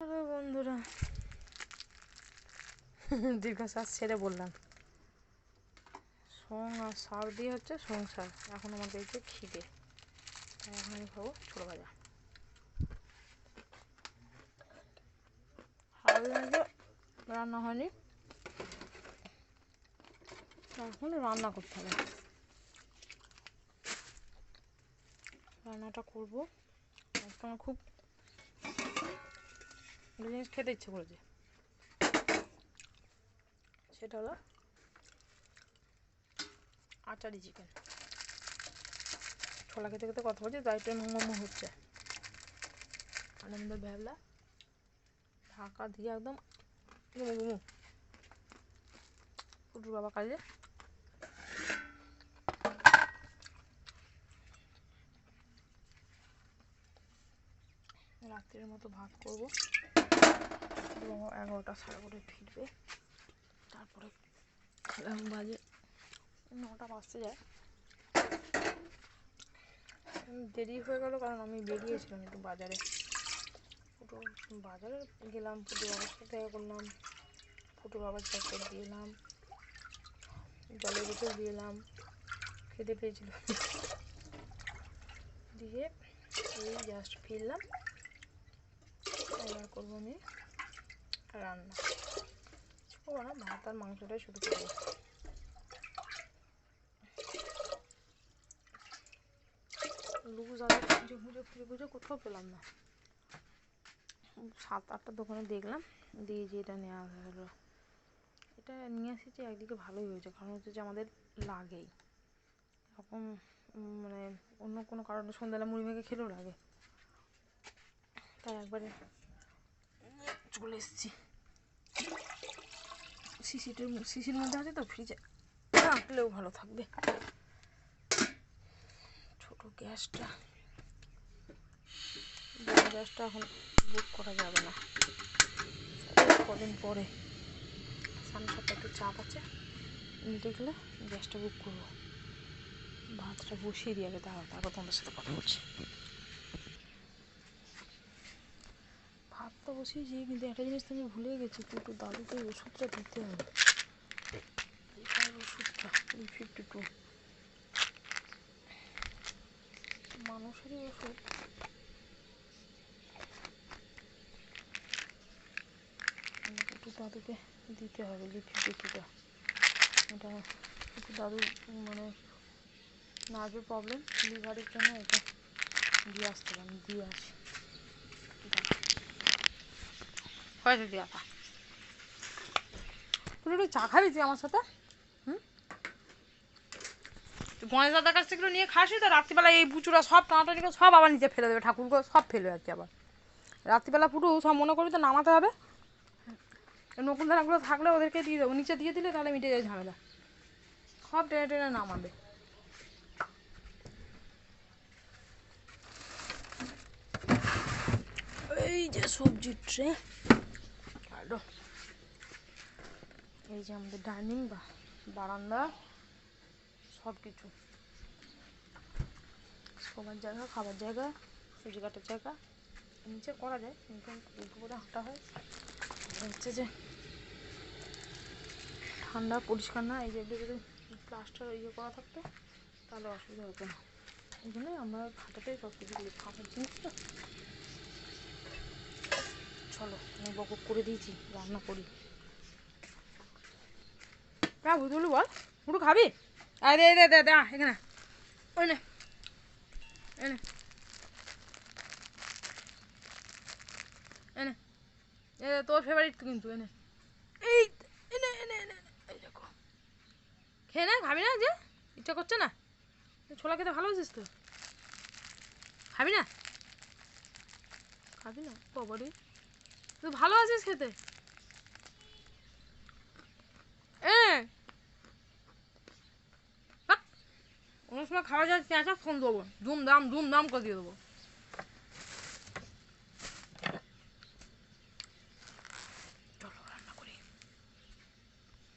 Hello বন্ধুরা। দীর্ঘশ্বাস ছেড়ে বললাম। সং আর শাক দিয়ে হচ্ছে সংসার। এখন পেয়েছে খিদে। এখন আমি খাব ছোটো ভাজা রান্না হয়নি। এখন রান্না করতে হবে। রান্নাটা করব। আজকে আমার খুব একটা জিনিস খেতে ইচ্ছে করেছে। সেটা হলো আচারি চিকেন ছোলা খেতে খেতে কথা বলছি, তাই একটু মোমো হচ্ছে। আনন্দ ভ্যাবলা। ঢাকা দিয়ে একদম গুমু বাবা কাজে রাত্রের মতো ভাত করব। এগারোটা সাড়ে এগারোটায় ফিরবে। তারপরে এখন বাজে নটা বাজতে যায়। দেরি হয়ে গেল কারণ আমি বেরিয়েছিলাম একটু বাজারে। ফুটো বাজারে গেলাম ফুটো বাবার সাথে দেখা করলাম ফুটো বাবার চক্কর দিয়ে এলাম, জলের বোতল দিয়ে এলাম, খেতে পেয়েছিল। দিয়ে এই জাস্ট ফিরলাম। করব আমি। রান্না। করব না ভাত আর মাংসটাই শুরু করব। লুজ আগে খুঁজে খুঁজে খুঁজে খুঁজে কোথাও পেলাম না। সাত আটটা দোকানে দেখলাম, দিয়ে যে এটা নেওয়া হলো। এটা নিয়ে এসেছি, একদিকে ভালোই হয়েছে, কারণ হচ্ছে যে আমাদের লাগেই। এরকম মানে অন্য কোনো কারণে সন্ধ্যাবেলা মুড়ি মেখে খেলেও লাগে। তাই একবারে চলে এসেছি। শিশিটার শিশির মধ্যে আছে তো ফ্রিজে রাখলেও ভালো থাকবে। ছোট গ্যাসটা। গ্যাসটা এখন বুক করা যাবে না। কদিন পরে সামনে সপ্তাহে একটু চাপ আছে। মিটে গেলে গ্যাসটা বুক করব। ভাতটা বসিয়ে দিয়ে আগে দাঁড়াও তারপর তোমাদের সাথে কথা বলছি। ভাতটা বসিয়েছি কিন্তু একটা জিনিস তো আমি ভুলে গেছি একটু দাদুকে ওষুধটা দিতে হবে। ওষুধটা মানুষেরই ওষুধ। একটু দাদুকে দিতে হবে ফিফটি এটা একটু দাদু মানে নার্ভের প্রবলেম লিভারের জন্য এটা দিয়ে আসতে আমি দিয়ে আসি হয়েছে দিয়া তা তুই একটু চা খাবি তুই আমার সাথে? হুম? গণেশ দাদার কাছ থেকে নিয়ে খাসি তো? রাত্রিবেলা এই পুচুরা সব টানাটানি করে সব আবার নিচে ফেলে দেবে ঠাকুরগুলো সব ফেলে যাচ্ছে আবার। রাত্রিবেলা পুটু, সব মনে করবি তো নামাতে হবে। নকুল দানাগুলো থাকলে ওদেরকে দিয়ে দেবো। নিচে দিয়ে দিলে তাহলে মিটে যায় ঝামেলা। সব টেনে টেনে নামাবে। এই যে সবজির ট্রে। ভালো। এই যে আমাদের ডাইনিং বা বারান্দা সব কিছু শোবার জায়গা, খাবার জায়গা সুজি কাটার জায়গা। নিচে করা যায়, কিন্তু করে হাঁটা হয়। হচ্ছে যে ঠান্ডা, পরিষ্কার না, এই যে যদি প্লাস্টার ইয়ে করা থাকতো, তাহলে অসুবিধা হতো না। এই জন্যই আমরা খাটাতেই সব কিছু খাবার জিনিস তো চলো, আমি বকব করে দিয়েছি, রান্না করি। হ্যাঁ বুঝলি বল মুটু খাবি? আরে দে দে দে দে এখানে ওই নে এনে এনে এ তোর ফেভারিট কিন্তু এনে এই এনে এনে এনে। এই দেখো। খেয়ে না, খাবি না যে? ইচ্ছা করছে না? ছোলা খেতে ভালোবাসিস তো? খাবি না? খাবি না? বাবারে তুই ভালো আছিস খেতে? এ! অন্য সময় খাওয়া যায় চেঁচা ফোন দেবো। দুম দাম দুম দাম করে দিয়ে দেবো।